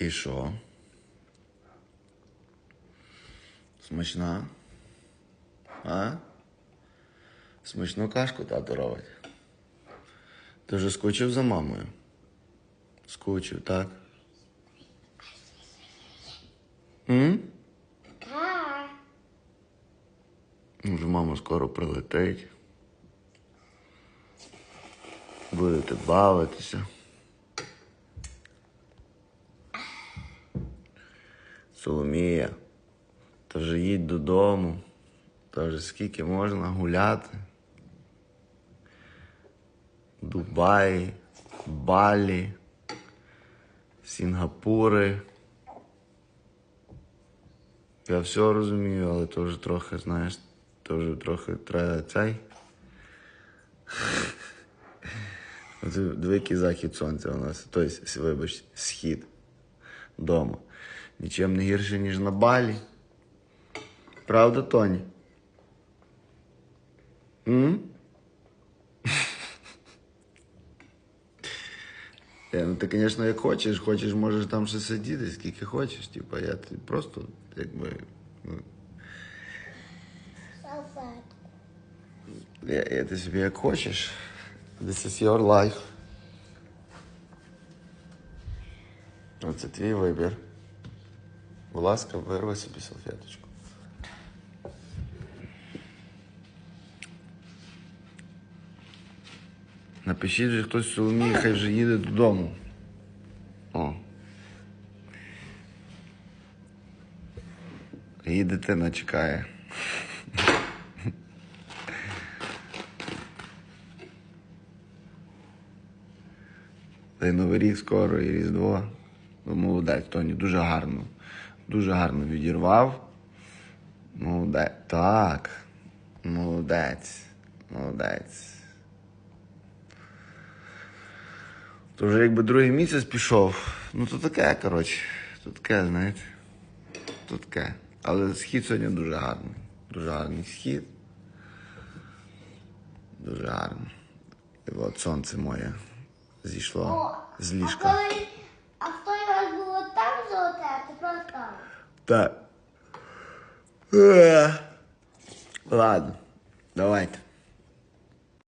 І що? Смачна? А? Смачну кашку тату робить. Ти вже скучив за мамою? Скучив, так? М? Вже мама скоро прилетить. Будете бавитися. Соломія. Та вже їдь додому. Та вже скільки можна гуляти. Дубаї, Балі, Сінгапури. Я все розумію, але то вже трохи, знаєш, то вже трохи треба цей. Великий захід сонця у нас, тобто, вибач, схід дома. Нічим не гірше, ніж на балі. Правда, Тоні? М? Е, ну ти, звісно, як хочеш, хочеш, можеш там ще сидіти, скільки хочеш. Типа, я ти просто, якби. Ну, я, я ти собі як хочеш. This is your life. Оце твій вибір. Будь ласка, вирви собі салфеточку. Напишіть вже хтось Соломії, хай вже їде додому. О. Її дитина чекає. Та й Новий рік скоро і Різдво. Молодець, Тоні, дуже гарно. Дуже гарно відірвав. Молодець. Так. Молодець. Молодець. То вже якби другий місяць пішов. Ну то таке, коротше. То таке, знаєте. То таке. Але схід сьогодні дуже гарний. Дуже гарний схід. Дуже гарно. І от сонце моє зійшло з ліжка. Так. Е. Ладно, давайте.